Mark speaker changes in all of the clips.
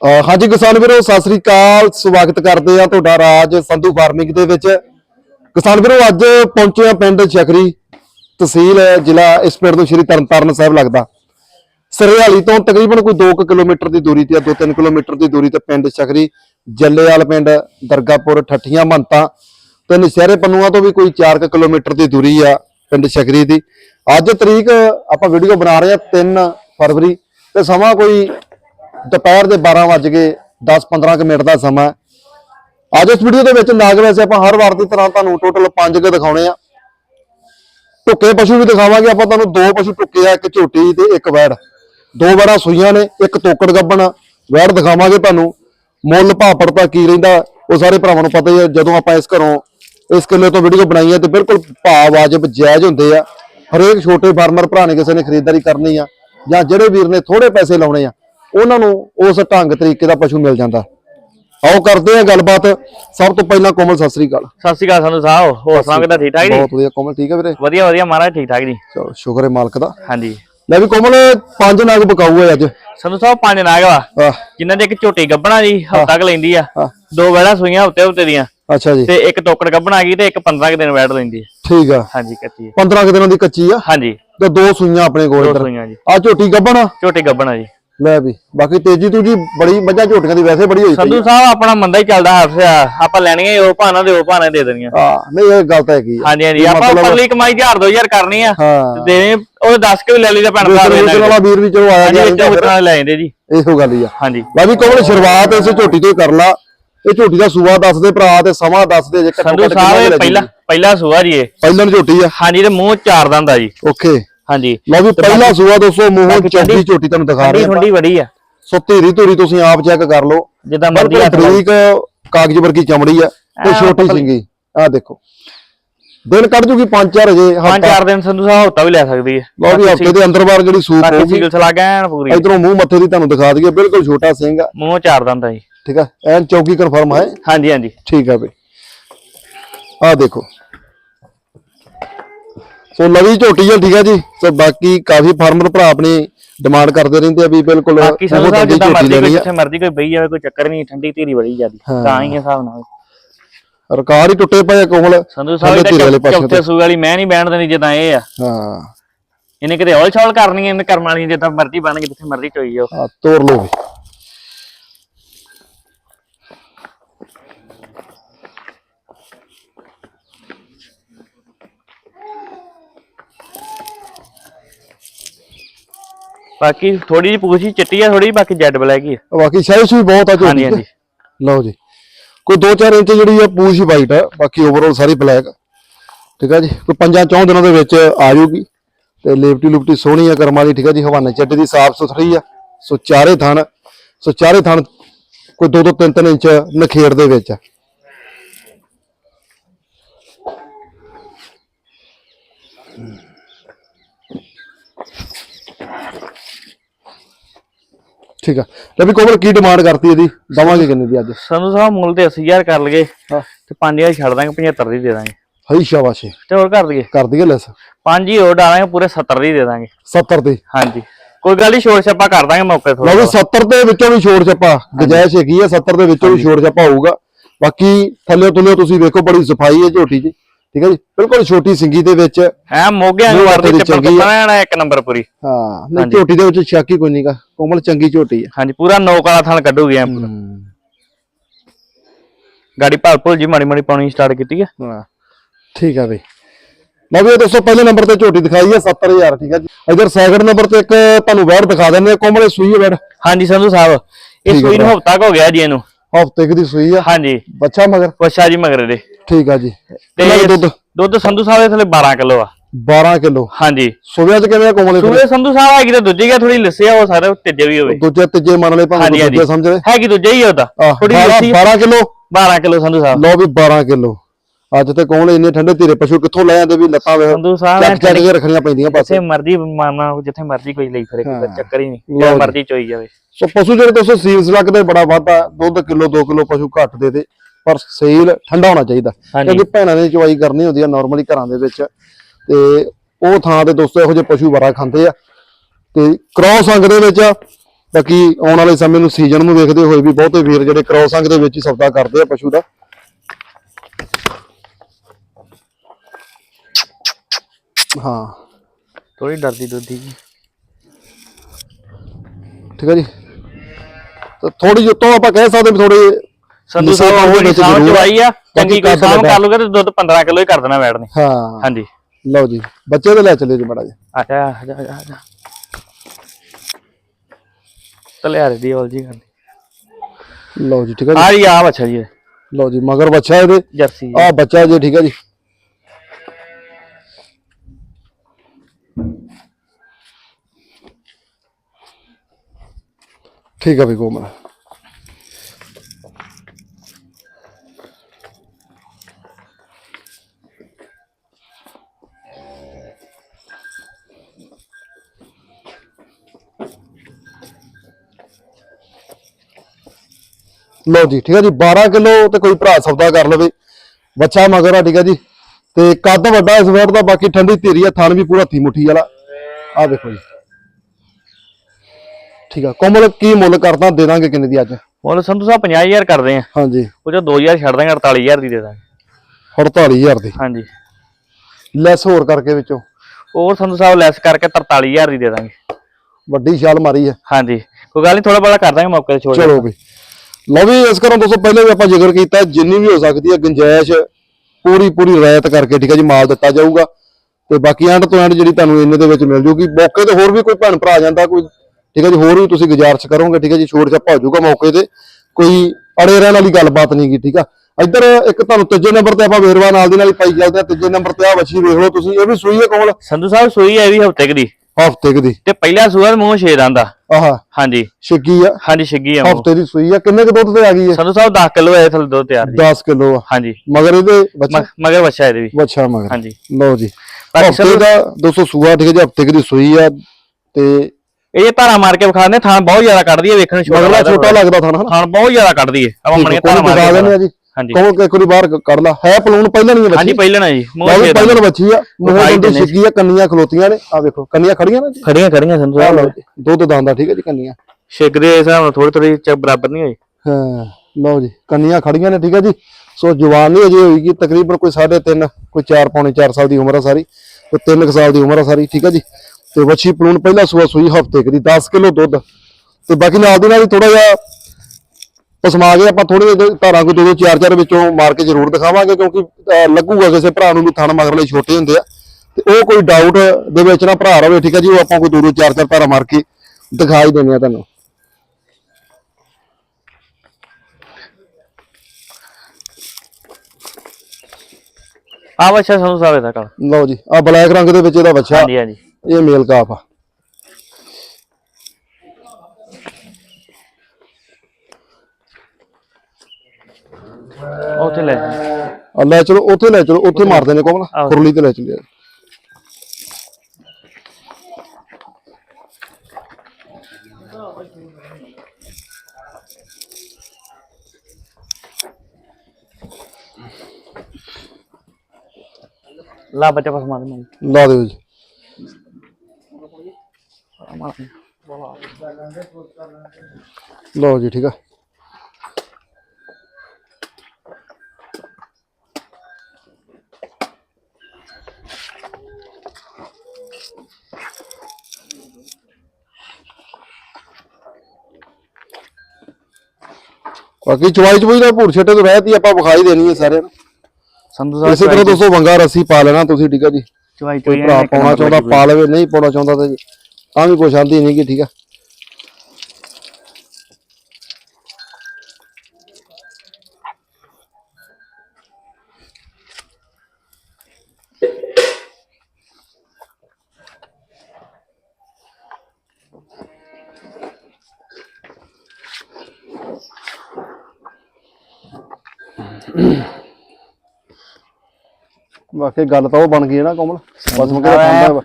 Speaker 1: ਹਾਂਜੀ ਕਿਸਾਨ ਵੀਰੋ, ਸਤਿ ਸ੍ਰੀ ਅਕਾਲ। ਸਵਾਗਤ ਕਰਦੇ ਆ ਤੁਹਾਡਾ ਰਾਜ ਸੰਧੂ ਫਾਰਮਿੰਗ ਦੇ ਵਿੱਚ। ਕਿਸਾਨ ਵੀਰੋ, ਅੱਜ ਪਹੁੰਚੇ ਆ ਪਿੰਡ ਸ਼ਖਰੀ ਤਹਿਸੀਲ, ਜ਼ਿਲ੍ਹਾ ਇਸ ਪਿੰਡ ਤੋਂ ਸ਼੍ਰੀ ਤਰਨਤਾਰਨ ਸਾਹਿਬ ਲੱਗਦਾ। ਸਰੇਹਾਲੀ ਤੋਂ ਤਕਰੀਬਨ ਕੋਈ 2 ਕਿਲੋਮੀਟਰ ਦੀ ਦੂਰੀ ਤੇ ਆ 2-3 ਕਿਲੋਮੀਟਰ ਦੀ ਦੂਰੀ ਤੇ ਪਿੰਡ ਸ਼ਖਰੀ ਜੱਲੇਵਾਲ ਪਿੰਡ, ਦਰਗਾਪੁਰ, ਠੱਠੀਆਂ, ਮੰਤਾ ਤੇ ਨਸ਼ਹਿਰੇ ਪੰਨੂਆਂ ਤੋਂ ਵੀ ਕੋਈ 4 ਕਿਲੋਮੀਟਰ ਦੀ ਦੂਰੀ ਆ ਪਿੰਡ ਚੱਕਰੀ ਦੀ। ਅੱਜ ਤਰੀਕ ਆਪਾਂ ਵੀਡੀਓ ਬਣਾ ਰਹੇ ਆ 3 ਫਰਵਰੀ ਤੇ ਸਮਾਂ ਕੋਈ ਦੁਪਹਿਰ ਦੇ 12 ਵੱਜ ਗਏ 10-15 ਕੁ ਮਿੰਟ ਦਾ ਸਮਾਂ ਅੱਜ ਇਸ ਵੀਡੀਓ ਦੇ ਵਿੱਚ ਨਾਗ ਵੈਸੇ ਆਪਾਂ ਹਰ ਵਾਰ ਦੀ ਤਰ੍ਹਾਂ ਤੁਹਾਨੂੰ ਟੋਟਲ 5 ਕੇ ਦਿਖਾਉਣੇ ਆ। ਟੁੱਕੇ ਪਸ਼ੂ ਵੀ ਦਿਖਾਵਾਂਗੇ, ਆਪਾਂ ਤੁਹਾਨੂੰ ਦੋ ਪਸ਼ੂ ਟੁੱਕੇ ਆ, ਇੱਕ ਝੋਟੀ ਤੇ ਇੱਕ ਵੈੜ। ਦੋ ਵੈੜਾਂ ਸੂਈਆਂ ਨੇ, ਇੱਕ ਤੋਕੜ ਗੱਬਣ ਵੈੜ ਦਿਖਾਵਾਂਗੇ ਤੁਹਾਨੂੰ। ਮੁੱਲ ਭਾਅ ਪੜਤਾ ਕੀ ਰਹਿੰਦਾ, ਉਹ ਸਾਰੇ ਭਰਾਵਾਂ ਨੂੰ ਪਤਾ ਹੀ ਹੈ ਜਦੋਂ ਆਪਾਂ ਇਸ ਘਰੋਂ ਇਸ ਕਿੱਲੇ ਤੋਂ ਵੀਡੀਓ ਬਣਾਈ ਹੈ ਤੇ ਬਿਲਕੁਲ ਭਾਅ ਵਾਜਬ ਜਾਇਜ਼ ਹੁੰਦੇ ਆ। ਹਰੇਕ ਛੋਟੇ ਫਾਰਮਰ ਭਰਾ ਨੇ ਕਿਸੇ ਨੇ ਖਰੀਦਦਾਰੀ ਕਰਨੀ ਆ ਜਾਂ ਜਿਹੜੇ ਵੀਰ ਨੇ ਥੋੜੇ ਪੈਸੇ ਲਾਉਣੇ ਆ ਉਹਨਾਂ ਨੂੰ ਉਸ ਢੰਗ ਤਰੀਕੇ ਦਾ ਪਸ਼ੂ ਮਿਲ ਜਾਂਦਾ। ਆਓ ਕਰਦੇ ਆ ਗੱਲਬਾਤ। ਸਭ ਤੋਂ ਪਹਿਲਾਂ ਕੋਮਲ ਸਤਿ ਸ੍ਰੀ ਅਕਾਲ।
Speaker 2: ਸਤਿ ਸ਼੍ਰੀ ਅਕਾਲ ਸੰਧੂ ਸਾਹਿਬ ਹੋਰ ਸੁਣਾਓ ਕਿੱਦਾਂ ਠੀਕ ਠਾਕ ਜੀ?
Speaker 1: ਬਹੁਤ ਵਧੀਆ ਕੋਮਲ ਠੀਕ ਹੈ ਵੀਰੇ?
Speaker 2: ਵਧੀਆ ਵਧੀਆ ਮਹਾਰਾਜ ਠੀਕ ਠਾਕ ਜੀ।
Speaker 1: ਚਲੋ ਸ਼ੁਕਰ ਹੈ ਮਾਲਕ ਦਾ।
Speaker 2: ਹਾਂਜੀ।
Speaker 1: ਲੈ ਵੀ ਕੋਮਲ ਪੰਜ ਨਗ ਬਕਾਊ ਹੈ ਅੱਜ।
Speaker 2: ਸੰਧੂ ਸਾਹਿਬ ਪੰਜ ਨਾਗ ਵਾ।
Speaker 1: ਆਹ।
Speaker 2: ਜਿਨ੍ਹਾਂ ਦੇ ਇੱਕ ਝੋਟੀ ਗੱਬਣਾ ਜੀ ਹਫਤਾ ਕ ਲੈਂਦੀ ਆ।
Speaker 1: ਹਾਂ।
Speaker 2: ਦੋ ਵੇੜਾ ਸੂਈਆਂ ਹਫ਼ਤੇ ਹਫ਼ਤੇ ਦੀਆਂ।
Speaker 1: ਅੱਛਾ ਜੀ।
Speaker 2: ਤੇ ਇੱਕ ਟੋਕੜ ਗੱਬਣ ਆ ਗਈ ਤੇ ਇੱਕ 15 ਕੁ ਦਿਨ ਬੈਠ ਲੈਂਦੀ ਆ।
Speaker 1: ਠੀਕ ਆ।
Speaker 2: ਹਾਂਜੀ ਕੱਚੀ ਆ।
Speaker 1: 15 ਕੁ ਦਿਨਾਂ ਦੀ ਕੱਚੀ ਆ?
Speaker 2: ਹਾਂਜੀ।
Speaker 1: ਤੇ ਦੋ ਸੂਈਆਂ ਆਪਣੇ ਕੋਲ
Speaker 2: ਦੋ
Speaker 1: ਇੱਧਰ।
Speaker 2: ਸੂਈਆਂ ਜੀ।
Speaker 1: ਆ ਝੋਟੀ ਗੱਬਣ
Speaker 2: ਝੋਟੀ ਗੱਬਣਾ ਜੀ।
Speaker 1: ਲੈ ਵੀ ਬਾਕੀ ਤੇਜੀ ਤੂਜੀ ਬੜੀ ਮੱਝਾਂ ਝੋਟੀਆਂ ਦੀ ਵੈਸੇ ਬੜੀ ਹੋਈ
Speaker 2: ਸੰਧੂ ਸਾਹਿਬ ਆਪਣਾ ਮੰਦਾ ਹੀ ਚੱਲਦਾ ਹਰਸਿਆ ਆਪਾਂ ਲੈਣੀਆਂ ਉਹ ਭਾਣਾ ਦੇ ਉਹ ਭਾਣਾ ਦੇ ਦੇਣੀਆਂ।
Speaker 1: ਆ ਨਹੀਂ ਇਹ ਗੱਲ ਤਾਂ ਹੈਗੀ ਆ।
Speaker 2: ਹਾਂਜੀ ਹਾਂਜੀ ਆਪਾਂ ਪਰਲੀ ਕਮਾਈ 1000 2000 ਕਰਨੀ ਆ।
Speaker 1: ਹਾਂ।
Speaker 2: ਤੇ ਉਹ 10 ਕੇ ਵੀ ਲੈ ਲਈ ਤਾਂ ਭੈਣ ਭਰਾ ਦੇ
Speaker 1: ਵਾਲਾ ਵੀਰ ਵੀ ਚਲੋ ਆਇਆ ਗਿਆ
Speaker 2: ਵਿੱਚੋਂ ਵਿਚਾਰਾਂ ਲੈ ਜਾਂਦੇ ਜੀ।
Speaker 1: ਇਹੋ ਗੱਲ ਹੀ ਆ।
Speaker 2: ਹਾਂਜੀ।
Speaker 1: ਲੈ ਵੀ ਕੋਮਲ ਸ਼ੁਰੂਆਤ ਇਸ ਝੋਟੀ ਤੋਂ ਹੀ ਕਰ ਲਾ ਇਹ ਝੋਟੀ ਦਾ ਸੂਆ ਦੱਸ ਦੇ ਭਰਾ ਤੇ ਸਮਾਂ ਦੱਸ ਦੇ ਜੇ ਘੱਟੋ
Speaker 2: ਸੰਧੂ
Speaker 1: ਘੱਟ ਕਿੰਨਾ
Speaker 2: ਸਾਹਿਬ
Speaker 1: ਕੁ
Speaker 2: ਇਹ
Speaker 1: ਲੱਗੀ?
Speaker 2: ਪਹਿਲਾ ਪਹਿਲਾ ਸੂਆ ਜੀ ਇਹ।
Speaker 1: ਪਹਿਲਾਂ ਝੋਟੀ ਆ।
Speaker 2: ਹਾਂਜੀ ਤੇ ਮੂੰਹ ਚਾਰ ਦੰਦ ਆ ਜੀ।
Speaker 1: ਓਕੇ।
Speaker 2: ਹਾਂਜੀ।
Speaker 1: ਲਓ ਵੀ ਪਹਿਲਾ ਸੂਆ ਦੋਸਤੋ ਮੂੰਹੋਂ
Speaker 2: ਠੰਡੀ-
Speaker 1: ਝੋਟੀ ਤੁਹਾਨੂੰ ਦਿਖਾ ਰਹੇ
Speaker 2: ਠੰਡੀ ਬੜੀ ਆ।
Speaker 1: ਸੋ ਧੀਰੀ ਧੂਰੀ ਤੁਸੀਂ ਆਪ ਚੈੱਕ ਕਰ ਲਓ।
Speaker 2: ਜਿੱਦਾਂ ਹੱਥ ਲਾ
Speaker 1: ਬਰੀਕ ਕਾਗਜ਼ ਵਰਗੀ ਚਮੜੀ ਆ ਤੇ ਛੋਟੀ। ਸਿੰਗੀ। ਆ ਦੇਖੋ। ਦਿਨ ਕੱਢ ਜੂਗੀ ਪੰਜ ਚਾਰ ਅਜੇ
Speaker 2: ਪੰਜ
Speaker 1: ਹਫਤਾ
Speaker 2: ਚਾਰ ਦਿਨ ਸੰਧੂ ਸਾਹਿਬ ਹਫਤਾ ਵੀ ਲੈ ਸਕਦੀ ਹੈ।
Speaker 1: ਲਓ ਵੀ ਹਫ਼ਤੇ ਦੇ ਅੰਦਰ ਬਾਹਰ ਜਿਹੜੀ ਸੂਪ ਹੋਊਗੀ।
Speaker 2: ਸਿਗਲ ਸਲਾ ਗੈਨ ਪੂਰੀ।
Speaker 1: ਇਧਰੋਂ ਮੂੰਹ ਮੱਥੇ ਦੀ ਤੁਹਾਨੂੰ ਦਿਖਾ ਦਈਏ ਬਿਲਕੁਲ ਛੋਟਾ ਸਿੰਘ ਆ।
Speaker 2: ਮੂੰਹ ਚਾਰ ਦੰਦ ਆ ਜੀ।
Speaker 1: ਠੀਕ ਆ? ਐਨ ਚੌਕੀ ਕਨਫਰਮ ਹੈ
Speaker 2: ਹਾਂਜੀ ਹਾਂਜੀ।
Speaker 1: ਠੀਕ ਆ ਬਈ। ਆ ਦੇਖੋ। ਸੋ ਨਵੀਂ ਝੋਟੀ ਆ ਠੀਕ ਆ ਜੀ। ਸੋ ਬਾਕੀ ਕਾਫੀ ਫਾਰਮਰ ਭਰਾ ਆਪਣੀ ਡਿਮਾਂਡ ਕਰਦੇ ਰਹਿੰਦੇ ਆ ਵੀ ਬਿਲਕੁਲ
Speaker 2: ਬਾਕੀ ਸਾਹਿਬ
Speaker 1: ਵੱਡੀ
Speaker 2: ਜਿੱਦਾਂ ਮਰਦੀ ਕੋਈ ਜਿੱਥੇ ਬਈ ਜਾਵੇ ਕੋਈ ਚੱਕਰ ਨਹੀਂ ਠੰਡੀ ਧੀਰੀ ਬੜੀ ਜਾਂਦੀ
Speaker 1: ਹਾਂ।
Speaker 2: ਤਾਂ ਹੀ ਇਹ ਹਿਸਾਬ ਨਾਲ।
Speaker 1: ਰਿਕਾਰਡ ਹੀ ਟੁੱਟੇ ਪਏ ਆ ਕੋਮਲ।
Speaker 2: ਸੰਧੂ ਸਾਹਿਬ
Speaker 1: ਥੱਲੇ ਧੀਰੇ ਵਾਲੇ
Speaker 2: ਇਹ
Speaker 1: ਪਾਸੇ
Speaker 2: ਚੌਥੇ ਸੂ ਵਾਲੀ ਮੈਂ ਨਹੀਂ ਬੈਣ ਦੇਣੀ ਜਿੱਦਾਂ ਇਹ ਆ।
Speaker 1: ਹਾਂ।
Speaker 2: ਇਹਨੇ ਕਿਤੇ ਔਲ ਛੌਲ ਕਰਨੀ ਇਹਨੇ ਕਰਮ ਵਾਲੀ ਜਿੱਦਾਂ ਮਰਜ਼ੀ ਬਣ ਕੇ ਜਿੱਥੇ ਮਰਜ਼ੀ ਚੋਈ ਜਾਓ।
Speaker 1: ਆ ਤੋੜ ਲਓ ਵੀ।
Speaker 2: ਬਾਕੀ ਥੋੜੀ ਜਿਹੀ ਪੂਛੀ ਚਿੱਟੀ ਆ ਥੋੜੀ ਬਾਕੀ ਜੈਡ ਬਲੈਕ ਹੀ ਆ।
Speaker 1: ਬਾਕੀ ਸਾਈਜ਼ ਵੀ ਬਹੁਤ ਆ ਝੋਟੀ
Speaker 2: ਹਾਂਜੀ।
Speaker 1: ਲਓ ਜੀ। ਕੋਈ 2-4 ਇੰਚ ਜਿਹੜੀ ਆ ਪੂਛ ਵਾਈਟ ਆ ਬਾਕੀ ਓਵਰਆਲ ਸਾਰੀ ਬਲੈਕ ਠੀਕ ਆ ਜੀ? ਕੋਈ ਪੰਜਾਂ ਚੌਂ ਦਿਨਾਂ ਦੇ ਵਿੱਚ ਆ ਜਾਊਗੀ। ਤੇ ਲੇਪਟੀ ਲੁਪਟੀ ਸੋਹਣੀ ਆ ਕਰਮਾਂ ਦੀ ਠੀਕ ਆ ਜੀ? ਹਵਾਨੇ ਚੱਡੇ ਦੀ ਸਾਫ਼ ਸੁਥਰੀ ਆ। ਸੋ ਚਾਰੇ ਥਣ ਸੋ ਚਾਰੇ ਥਣ ਕੋਈ 2-2 3-3 ਇੰਚ ਨਖੇੜ ਦੇ ਵਿੱਚ ਆ। ਠੀਕ ਆ। ਲੈ ਵੀ ਕੋਮਲ ਕੀ ਡਿਮਾਂਡ ਕਰਤੀ ਇਹਦੀ? ਦਵਾਂਗੇ ਕਿੰਨੇ ਦੀ ਅੱਜ?
Speaker 2: ਸੰਧੂ ਸਾਹਿਬ ਮੁੱਲ ਤੇ 80000 ਕਰ ਲਗੇ ਤੇ 5000 ਛੱਡ ਦਾਂਗੇ 75 ਦੀ ਦੇ ਦਾਂਗੇ।
Speaker 1: ਹਈ ਸ਼ਾਬਾਸ਼ੇ।
Speaker 2: ਤੇ ਹੋਰ ਕਰ ਦਈਏ।
Speaker 1: ਕਰ ਦਈਏ ਲੈਸ?
Speaker 2: ਪੰਜ ਹੀ ਹੋਰ ਡਾਲਾਂਗੇ ਪੂਰੇ 70 ਦੀ ਦੇ ਦਾਂਗੇ।
Speaker 1: 70 ਦੀ?
Speaker 2: ਹਾਂਜੀ। ਕੋਈ ਗੱਲ ਨਹੀਂ ਛੋੜ ਛੱਪਾ ਕਰ ਦਾਂਗੇ ਮੌਕੇ
Speaker 1: ਲਓ
Speaker 2: ਥੋੜਾ
Speaker 1: ਵੀ 70 ਦੇ ਵਿੱਚੋਂ ਵੀ ਛੋੜ ਛੱਪਾ। ਗੁਜਾਇਸ਼ ਹੈਗੀ ਆ 70 ਦੇ ਵਿੱਚੋਂ ਵੀ ਛੋੜ ਛੱਪਾ ਹੋਊਗਾ। ਬਾਕੀ ਥੱਲੇ ਤੁੱਲੇ ਤੁਸੀਂ ਵੇਖੋ ਬੜੀ ਸਫ਼ਾਈ ਹੈ ਝੋਟੀ ਦੀ। ਠੀਕ ਹੈ ਜੀ? ਬਿਲਕੁਲ ਛੋਟੀ ਸਿੰਗੀ ਦੇ ਵਿੱਚ
Speaker 2: ਐ ਮੋਗਿਆਂ ਵਰਦੀ
Speaker 1: ਦੀ ਚੰਗੀ ਆ।
Speaker 2: ਕੱਪਣਾ ਇੱਕ ਨੰਬਰ ਪੂਰੀ।
Speaker 1: ਹਾਂ ਨਹੀਂ ਝੋਟੀ ਦੇ ਵਿੱਚ ਸ਼ੱਕ ਹੀ ਕੋਈ ਨਹੀਂਗਾ ਕੋਮਲ ਚੰਗੀ ਝੋਟੀ ਹੈ
Speaker 2: ਹਾਂਜੀ ਪੂਰਾ ਨੋਕ ਵਾਲਾ ਥਣ ਕੱਢੂਗੇ ਐਂ ਪੂਰਾ। ਗਾੜੀ ਭਲ ਭੁਲ ਜੀ ਮਾੜੀ ਮਾੜੀ ਪਾਉਣੀ ਸਟਾਰਟ ਕੀਤੀ ਆ।
Speaker 1: ਹਾਂ ਠੀਕ ਆ ਬਈ। ਲਓ ਵੀ ਇਹ ਦੱਸੋ ਪਹਿਲੇ ਨੰਬਰ ਤੇ ਝੋਟੀ ਦਿਖਾਈ ਹੈ 70000 ਠੀਕ ਹੈ ਜੀ। ਇਧਰ ਸੈਕਿੰਡ ਨੰਬਰ ਤੇ ਇੱਕ ਤੁਹਾਨੂੰ ਵੈੜ ਦਿਖਾ ਦਿੰਦੇ ਆ। ਕੋਮਲ ਸੂਈ ਹੈ ਵੈੜ?
Speaker 2: ਹਾਂਜੀ ਸੰਧੂ ਸਾਹਿਬ ਇਹ ਸੂਈ ਨੂੰ। ਹਫਤਾ ਕੁ ਹੋ ਗਿਆ ਜੀ ਇਹਨੂੰ।
Speaker 1: ਹਫ਼ਤੇ ਦੀ ਸੂਈ ਆ।
Speaker 2: ਹਾਂਜੀ।
Speaker 1: ਬੱਚਾ ਮਗਰ?
Speaker 2: ਵਛਾ ਜੀ ਮਗਰ ਦੇ
Speaker 1: ਠੀਕ ਆ ਜੀ।
Speaker 2: ਤੇ
Speaker 1: ਕੁ ਦੁੱਧ?
Speaker 2: ਦੁੱਧ ਸੰਧੂ ਸਾਹਿਬ ਦੇ ਥਲੇ 12 ਕਿਲੋ ਆ।
Speaker 1: 12 ਕਿਲੋ?
Speaker 2: ਹਾਂਜੀ।
Speaker 1: ਸੂਬਿਆਂ ਚ ਕਿਵੇਂ ਆ ਕੋਮਲ?
Speaker 2: ਸੂਏ ਸੰਧੂ ਸਾਹਿਬ ਹੈਗੀ ਤੇ ਦੂਜੀ ਗਿਆ ਥੋੜੀ ਲਿਸਿਆ ਉਹ ਸਾਰੇ ਤੀਜੇ ਵੀ ਹੋਵੇ।
Speaker 1: ਦੂਜੇ ਤੀਜੇ ਮੰਨ ਲਏ ਭਾਵੇਂ ਦੂਜੇ। ਸਮਝ। ਲਏ
Speaker 2: ਹੈਗੀ ਦੂਜੇ ਹੀ ਉਹਦਾ ਥੋੜੀ
Speaker 1: 12
Speaker 2: ਲਿਸੀ।
Speaker 1: 12 ਕਿਲੋ?
Speaker 2: 12 ਕਿਲੋ ਸੰਧੂ ਸਾਹਿਬ।
Speaker 1: ਲਓ ਵੀ 12 ਕਿਲੋ। ਅੱਜ ਤੇ ਕੌਣ ਇੰਨੇ ਠੰਡੇ ਧੀਰੇ ਪਸ਼ੂ ਕਿੱਥੋਂ ਲੈ ਆਂਦੇ ਵੀ ਲੱਤਾਂ ਵੇ
Speaker 2: ਸੰਧੂ ਸਾਹਿਬ
Speaker 1: ਚੱਕ ਚੱਕ ਕੇ ਰੱਖਣੀਆਂ ਪੈਂਦੀਆਂ ਪਾਸੇ।
Speaker 2: ਜਿੱਥੇ ਮਰਜ਼ੀ ਮਾਰਨਾ ਜਿੱਥੇ ਮਰਜ਼ੀ ਕੋਈ ਲਈ ਫਿਰੇ ਕੋਈ ਚੱਕਰ ਹੀ ਨਹੀਂ।
Speaker 1: ਲਓ
Speaker 2: ਜਿਹੜਾ
Speaker 1: ਜੀ।
Speaker 2: ਮਰਜ਼ੀ ਚੋਈ ਜਾਵੇ।
Speaker 1: ਸੋ ਪਸ਼ੂ ਜਿਹੜੇ ਦੋਸਤੋ ਸੀਲਸ ਲੱਗਦੇ ਬੜਾ ਵਾਧਾ ਦੁੱਧ ਕਿਲੋ 2 ਕਿਲੋ ਪਸ਼ੂ ਘੱਟ ਦੇ ਦੇ। ਪਰ ਸੇਲ ਠੰਡਾ ਹੋਣਾ ਚਾਹੀਦਾ। ਕਿਉਂਕਿ ਭੈਣਾਂ ਨੇ ਚਵਾਈ ਕਰਨੀ ਹੁੰਦੀ ਆ ਨਾਰਮਲੀ ਘਰਾਂ ਦੇ ਵਿੱਚ। ਤੇ ਉਹ ਥਾਂ ਤੇ ਦੋਸਤੋ ਇਹੋ ਜਿਹੇ ਪਸ਼ੂ ਬੜਾ ਖਾਂਦੇ ਆ। ਤੇ ਕ੍ਰੋਸ ਅੰਗ ਦੇ ਵਿੱਚ ਬਾਕੀ ਆਉਣ ਵਾਲੇ ਸਮੇਂ ਨੂੰ ਸੀਜ਼ਨ ਨੂੰ ਵੇਖਦੇ ਹੋਏ ਵੀ ਬਹੁਤੇ ਵੀਰ ਜਿਹੜੇ ਕ੍ਰੋਸ ਅੰਗ ਦੇ ਵਿੱਚ ਹੀ ਸੌਦਾ ਕਰਦੇ ਆ ਪਸ਼ੂ ਦਾ। ਹਾਂ।
Speaker 2: ਥੋੜੀ ਡਰਦੀ ਦੁੱਧੀ ਜੀ।
Speaker 1: ਠੀਕ ਹੈ ਜੀ। ਤਾਂ ਥੋੜੀ ਜਿਹੀ ਤੋਂ ਆਪਾਂ ਕਹਿ ਸਕਦੇ ਵੀ ਥੋੜੀ
Speaker 2: ਸੰਧੂ ਸਾਹਿਬ
Speaker 1: ਉਹ
Speaker 2: ਉਹ
Speaker 1: ਵਿੱਚ
Speaker 2: ਸਾਹ
Speaker 1: ਜ਼ਰੂਰ ਆ।
Speaker 2: ਚਵਾਈ ਆ ਚੰਗੀ ਕੋਈ
Speaker 1: ਵੱਡਾ।
Speaker 2: ਕਰ ਲੂਗਾ ਤੇ ਦੁੱਧ 15 ਕਿਲੋ ਹੀ ਕਰ ਦੇਣਾ ਬੈਠ ਨੇ।
Speaker 1: ਹਾਂ।
Speaker 2: ਹਾਂਜੀ।
Speaker 1: ਲਓ ਜੀ ਬੱਚੇ ਤੇ ਲੈ ਚੱਲੇ ਜੀ ਮੜਾ ਜੀ
Speaker 2: ਆ ਜਾ ਆ ਜਾ ਆ ਜਾ। ਤਲੇ ਆ ਰਹੀ ਹੋਲ ਜੀ ਕਰਨੀ
Speaker 1: ਲਓ ਜੀ ਠੀਕ ਹੈ
Speaker 2: ਆ ਜੀ। ਆ ਬੱਚਾ ਜੀ
Speaker 1: ਲਓ ਜੀ ਮਗਰ ਬੱਚਾ ਇਹਦੇ।
Speaker 2: ਜਰਸੀ
Speaker 1: ਆ ਬੱਚਾ ਜੀ ਠੀਕ ਹੈ ਜੀ। ਠੀਕ ਹੈ ਵੀ ਕੋਮਲ ਲਓ ਜੀ ਠੀਕ ਹੈ ਜੀ 12 ਕਿਲੋ ਤੇ ਕੋਈ ਭਰਾ ਸੌਦਾ ਕਰ ਲਵੇ। ਬੱਚਾ ਮਗਰ ਆ ਠੀਕ ਹੈ ਜੀ। ਤੇ ਕੱਦ ਵੱਡਾ ਇਸ ਵੇਟ ਦਾ ਬਾਕੀ ਠੰਡੀ ਧੀਰੀ ਆ ਥਣ ਵੀ ਪੂਰਾ ਹੱਥੀ ਮੁੱਠੀ ਵਾਲਾ। ਆ ਦੇਖੋ ਜੀ। ਠੀਕ ਆ ਕੋਮਲ ਕੀ ਮੁੱਲ ਕਰਦਾ ਦੇ ਦਾਂਗੇ ਕਿੰਨੇ ਦੀ ਅੱਜ?
Speaker 2: ਮੁੱਲ ਸੰਧੂ ਸਾਹਿਬ 50000 ਕਰਦੇ ਆ।
Speaker 1: ਹਾਂਜੀ।
Speaker 2: ਉਹ ਜੋ 2000 ਛੱਡ ਦਾਂਗੇ 48000 ਦੀ ਦੇ ਦਾਂਗੇ।
Speaker 1: 48000 ਦੀ।
Speaker 2: ਹਾਂਜੀ।
Speaker 1: ਲੈਸ ਹੋਰ ਕਰਕੇ ਵਿੱਚੋਂ?
Speaker 2: ਹੋਰ ਸੰਧੂ ਸਾਹਿਬ ਲੈਸ ਕਰਕੇ 43000 ਦੀ ਦੇ ਦਾਂਗੇ।
Speaker 1: ਵੱਡੀ ਛਾਲ ਮਾਰੀ ਹੈ
Speaker 2: ਹਾਂਜੀ। ਕੋਈ ਗੱਲ ਨਹੀਂ ਥੋੜਾ ਬੜਾ ਕਰ ਦਾਂਗੇ ਮੌਕੇ ਤੇ ਛੋੜ
Speaker 1: ਚਲੋ ਵੀ। ਲਓ ਵੀ ਇਸ ਕਰੋ ਦੋਸਤੋ ਪਹਿਲੇ ਵੀ ਆਪਾਂ ਜ਼ਿਕਰ ਕੀਤਾ, ਜਿੰਨੀ ਵੀ ਹੋ ਸਕਦੀ ਹੈ ਗੁੰਜਾਇਸ਼ ਪੂਰੀ ਪੂਰੀ ਰਾਇਤ ਕਰਕੇ ਠੀਕ ਹੈ ਜੀ, ਮਾਲ ਦਿੱਤਾ ਜਾਊਗਾ। ਤੇ ਬਾਕੀ ਐਂਡ ਤੋਂ ਐਂਡ ਜਿਹੜੀ ਤੁਹਾਨੂੰ ਇੰਨੇ ਦੇ ਵਿੱਚ ਮਿਲ ਜੂਗੀ, ਮੌਕੇ ਤੇ ਹੋਰ ਵੀ ਕੋਈ ਭੈਣ ਭਰਾ ਜਾਂਦਾ, ਕੋਈ ਠੀਕ ਹੈ ਜੀ, ਹੋਰ ਵੀ ਤੁਸੀਂ ਗੁਜ਼ਾਰਿਸ਼ ਕਰੋਗੇ, ਠੀਕ ਹੈ ਜੀ, ਛੋੜ ਛਾਪਾ ਹੋ ਜਾਊਗਾ ਮੌਕੇ ਤੇ, ਕੋਈ ਅੜੇ ਰਹਿਣ ਵਾਲੀ ਗੱਲਬਾਤ ਨਹੀਂ ਠੀਕ ਆ। ਇੱਧਰ ਇੱਕ ਤੁਹਾਨੂੰ ਤੀਜੇ ਨੰਬਰ ਤੇ ਆਪਾਂ ਵੇਰਵਾ ਨਾਲ ਦੀ ਨਾਲ ਹੀ ਪਾਈ ਚੱਲਦੇ ਆ ਤੀਜੇ ਨੰਬਰ ਤੇ ਆ ਵੱਛੀ ਵੇਖ ਲਓ ਤੁਸੀਂ, ਇਹ ਵੀ ਸੂਈ ਹੈ ਕੋਲ?
Speaker 2: ਸੰਧੂ ਸਾਹਿਬ, ਸੂਈ ਹੈ ਇਹ ਵੀ ਹਫ਼ਤੇ ਦੀ।
Speaker 1: ਹਫ਼ਤੇ ਕੁ ਦੀ।
Speaker 2: ਤੇ ਪਹਿਲਾ ਸੂਆ ਮੂੰਹ ਛੇ ਦੰਦ
Speaker 1: ਆਹਾ
Speaker 2: ਹਾਂਜੀ।
Speaker 1: ਛਿੱਗੀ ਆ।
Speaker 2: ਹਾਂਜੀ ਛਿੱਗੀ ਆ
Speaker 1: ਹਫ਼ਤੇ ਦੀ ਸੂਈ ਆ। ਕਿੰਨੇ ਕੁ ਦੁੱਧ ਤੇ ਆ ਗਈ ਹੈ
Speaker 2: ਸੰਧੂ ਸਾਹਿਬ 10 ਕਿਲੋ ਹੈ ਥੱਲੇ ਦੁੱਧ ਤਿਆਰ ਜੀ।
Speaker 1: 10 ਕਿਲੋ ਆ।
Speaker 2: ਹਾਂਜੀ।
Speaker 1: ਮਗਰ ਇਹਦੇ ਬੱਚਾ?
Speaker 2: ਮਗਰ ਬੱਚਾ ਇਹਦੇ ਵੀ।
Speaker 1: ਬੱਚਾ ਮਗਰ।
Speaker 2: ਹਾਂਜੀ।
Speaker 1: ਲਓ ਜੀ। ਹਫ਼ਤੇ ਦਾ 200 ਸੂਆ ਠੀਕ ਜੀ ਹਫ਼ਤੇ ਦੀ ਸੂਈ ਆ ਤੇ
Speaker 2: ਇਹ ਧਾਰਾ ਮਾਰ ਕੇ ਵਿਖਾ ਦਿੰਦੇ ਥਾਂ ਬਹੁਤ ਜ਼ਿਆਦਾ ਕੱਢਦੀ ਹੈ ਵੇਖਣ ਨੂੰ ਛੋਟਾ ਲੱਗਦਾ
Speaker 1: ਹਨਾ
Speaker 2: ਥਾਂ ਬਹੁਤ ਜ਼ਿਆਦਾ ਕੱਢਦੀ ਹੈ। ਆਪਾਂ ਮਣੀਆਂ ਧਾਰਾ ਮਾਰ ਕੇ
Speaker 1: ਜੀ।
Speaker 2: ਹਾਂਜੀ।
Speaker 1: ਕਹੋ ਕਿ ਇੱਕ ਵਾਰੀ ਬਾਹਰ ਕੱਢ ਲਾ। ਹੈ ਪਲੂਣ ਪਹਿਲਾਂ ਨਹੀਂ ਹੈ
Speaker 2: ਹਾਂਜੀ
Speaker 1: ਬੱਚੀ
Speaker 2: ਪਹਿਲਾਂ ਨਾ ਜੀ
Speaker 1: ਪਹਿਲਾਂ ਬੱਚੀ ਆ। ਮੂੰਹ
Speaker 2: ਵਿਖਾਈ
Speaker 1: ਦੰਦੀ
Speaker 2: ਦਿੰਦੇ
Speaker 1: ਸਿੱਗੀ ਆ ਕੰਨੀਆਂ ਖਲੋਤੀਆਂ ਨੇ। ਆ ਵੇਖੋ ਕੰਨੀਆਂ ਖੜੀਆਂ ਨਾ ਜੀ?
Speaker 2: ਖੜੀਆਂ ਖੜੀਆਂ
Speaker 1: ਆ
Speaker 2: ਸਾਹਿਬ।
Speaker 1: ਦੁੱਧ ਦੰਦਾ ਠੀਕ ਹੈ ਜੀ ਕੰਨੀਆਂ।
Speaker 2: ਛਿੱਕ ਦੇ ਹਿਸਾਬ ਨਾਲ ਥੋੜੀ ਥੋੜੀ ਚ ਬਰਾਬਰ ਨਹੀਂ ਹੋਈ।
Speaker 1: ਹਾਂ ਲਓ ਜੀ ਕੰਨੀਆਂ ਖੜੀਆਂ ਨੇ ਠੀਕ ਹੈ ਜੀ। ਸੋ ਜਵਾਨ ਨਹੀਂ ਅਜੇ ਹੋਈਗੀ ਤਕਰੀਬਨ ਕੋਈ 3.5 ਕੋਈ 4 ਪੌਣੇ 4 ਸਾਲ ਦੀ ਉਮਰ ਆ ਸਾਰੀ ਕੋਈ 3 ਸਾਲ ਦੀ ਉਮਰ ਆ ਸਾਰੀ ਠੀਕ ਹੈ ਜੀ। ਤੇ ਵੱਛੀ ਪਲੂਣ ਪਹਿਲਾ ਸੂਆ ਸੂਈ ਹਫ਼ਤੇ ਕਦੀ 10 ਕਿਲੋ ਦੁੱਧ। ਤੇ ਬਾਕੀ ਨਾਲ ਦੀ ਨਾਲ ਹੀ ਥੋੜਾ ਜਿਹਾ ਪਸਮਾ ਕੇ ਆਪਾਂ ਥੋੜੇ ਜਿਹੇ ਧਾਰਾਂ ਕੋ ਦੋ ਦੋ ਚਾਰ ਚਾਰ ਵਿੱਚੋਂ ਮਾਰ ਕੇ ਜ਼ਰੂਰ ਦਿਖਾਵਾਂਗੇ ਕਿਉਂਕਿ ਲੱਗੂਗਾ ਕਿਸੇ ਭਰਾ ਨੂੰ ਥਣ ਮਗਰਲੇ ਛੋਟੇ ਹੁੰਦੇ ਆ। ਤੇ ਉਹ ਕੋਈ ਡਾਊਟ ਦੇ ਵਿੱਚ ਨਾ ਭਰਾ ਰਵੇ ਠੀਕ ਹੈ ਜੀ ਉਹ ਆਪਾਂ ਕੋਈ ਦੋ ਦੋ ਚਾਰ ਚਾਰ ਧਾਰਾਂ ਮਾਰ ਕੇ ਦਿਖਾਈ ਦਿੰਦੇ ਆ ਤੁਹਾਨੂੰ।
Speaker 2: ਆ ਬੱਚਾ ਸੰਧੂ ਸਾਹਿਬ ਇਹਦਾ ਕੱਲ।
Speaker 1: ਲਓ ਜੀ ਆ ਬਲੈਕ ਰੰਗ ਦੇ ਵਿੱਚ ਇਹਦਾ ਬੱਚਾ
Speaker 2: ਹਾਂਜੀ ਹਾਂਜੀ।
Speaker 1: ਇਹ ਮੇਲ ਕਾਫ ਆ।
Speaker 2: ਉੱਥੇ ਲੈ
Speaker 1: ਆ ਲੈ ਚਲੋ ਉੱਥੇ ਲੈ ਚਲੋ ਉੱਥੇ ਮਾਰਦੇ ਨੇ ਕੋਮਲ। ਕੁਰਲੀ ਤੇ ਲੈ ਚਲਿਏ।
Speaker 2: ਲਾ ਬੱਚਾ ਬਸ ਮਾਰ ਮਾਰ।
Speaker 1: ਲਾ ਦਿਓ ਜੀ। ਲਓ ਜੀ ਠੀਕ ਆ। ਬਾਕੀ ਚਵਾਈ ਚਵਾਈ ਦਾ ਭੂਰ ਛੱਟੇ ਤੋਂ ਰਹਿਤੀ ਆਪਾਂ ਵਿਖਾਈ ਦੇਣੀ ਹੈ ਸਾਰਿਆਂ ਨੂੰ।
Speaker 2: ਸੰਧੂ ਸਾਹਿਬ
Speaker 1: ਇਸੇ ਤਰ੍ਹਾਂ ਦੋਸਤੋ ਵੰਗਾ ਰੱਸੀ ਪਾ ਲੈਣਾ ਤੁਸੀਂ ਠੀਕ ਆ ਜੀ।
Speaker 2: ਚਵਾਈ
Speaker 1: ਭਰਾ ਪਾਉਣਾ ਚਾਹੁੰਦਾ ਪਾ ਲਵੇ ਨਹੀਂ ਪਾਉਣਾ ਚਾਹੁੰਦਾ ਤੇ ਤਾਂ ਵੀ ਕੋਈ ਸ਼ਾਂਤੀ ਨਹੀਂ ਗੀ ਠੀਕ ਆ ਬਾਕੀ ਗੱਲ ਤਾਂ ਉਹ ਬਣ ਗਈ ਹੈ ਨਾ ਕੋਮਲ। ਬਸ ਮੁਕੇ ਖਾਂਦਾ ਵਾ।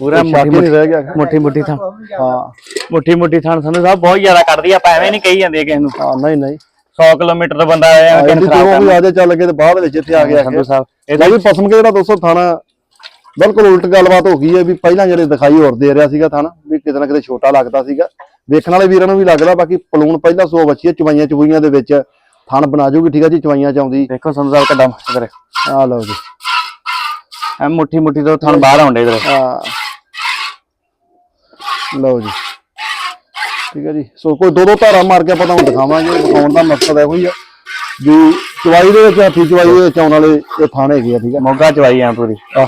Speaker 2: ਪੂਰਾ ਮੁੱਠੀ
Speaker 1: ਨਹੀਂ ਰਹਿ ਗਿਆ।
Speaker 2: ਮੁੱਠੀ ਮੁੱਠੀ ਥਾਂ।
Speaker 1: ਹਾਂ।
Speaker 2: ਮੁੱਠੀ ਮੁੱਠੀ ਥਾਂ ਸੰਧੂ ਸਾਹਿਬ ਬਹੁਤ ਜ਼ਿਆਦਾ ਕੱਢਦੀ ਆ ਆਪਾਂ ਐਵੇਂ ਨਹੀਂ ਕਹੀ ਜਾਂਦੇ ਕਿਸੇ ਨੂੰ।
Speaker 1: ਹਾਂ ਨਹੀਂ ਨਹੀਂ।
Speaker 2: 100 ਕਿਲੋਮੀਟਰ ਦਾ ਬੰਦਾ ਆਇਆ ਕਿਨ
Speaker 1: ਤੇ ਉਹ ਵੀ ਆਜੇ ਚੱਲ ਕੇ ਤੇ ਬਾਅਦ ਵਿੱਚ ਇੱਥੇ ਆ ਗਿਆ।
Speaker 2: ਸੰਧੂ ਸਾਹਿਬ
Speaker 1: ਇਹਦਾ ਵੀ ਪਸਮ ਕੇ ਜਿਹੜਾ ਦੋਸਤੋ ਥਾਣਾ ਬਿਲਕੁਲ ਉਲਟ ਗੱਲਬਾਤ ਹੋ ਗਈ ਹੈ ਵੀ ਪਹਿਲਾਂ ਜਿਹੜੇ ਦਿਖਾਈ ਹੋਰ ਦੇ ਰਿਹਾ ਸੀਗਾ ਥਾਣਾ ਵੀ ਕਿਤੇ ਨਾ ਕਿਤੇ ਛੋਟਾ ਲੱਗਦਾ ਸੀਗਾ। ਵੇਖਣ ਵਾਲੇ ਵੀਰਾਂ ਨੂੰ ਵੀ ਲੱਗਦਾ ਬਾਕੀ ਪਲੂਣ ਪਹਿਲਾਂ ਸੋ ਬੱਚੀ ਹੈ ਚਵਾਈਆਂ ਚਵੂਈਆਂ ਦੇ ਵਿੱਚ ਥਣ ਬਣਾ ਜੂਗੀ ਠੀਕ ਆ ਜੀ ਚਵਾਈਆਂ ਚ ਆਉਂਦੀ।
Speaker 2: ਦੇਖੋ ਸਾਹਿਬ ਕਿੱਡਾ ਇਧਰ
Speaker 1: ਆ ਲਓ ਜੀ।
Speaker 2: ਐ ਮੁੱਠੀ ਮੁੱਠੀ ਤੋਂ ਥਣ ਬਾਹਰ ਆਉਂਦੇ ਇਧਰ।
Speaker 1: ਆ। ਲਓ ਜੀ। ਠੀਕ ਹੈ ਜੀ। ਸੋ ਕੋਈ ਦੋ ਦੋ ਧਾਰਾ ਮਾਰ ਕੇ ਆਪਾਂ ਤੁਹਾਨੂੰ ਦਿਖਾਵਾਂਗੇ ਦਿਖਾਉਣ ਦਾ ਮਕਸਦ ਇਹੋ ਹੀ ਆ ਵੀ ਚਵਾਈ ਦੇ ਵਿੱਚ ਹੱਥੀ ਚਵਾਈ ਦੇ ਵਿੱਚ ਆਉਣ ਵਾਲੇ ਇਹ ਥਾਣ ਹੈਗੇ ਆ ਠੀਕ ਆ।
Speaker 2: ਮੋਗਾ ਚਵਾਈ ਆ ਪੂਰੀ।
Speaker 1: ਆ।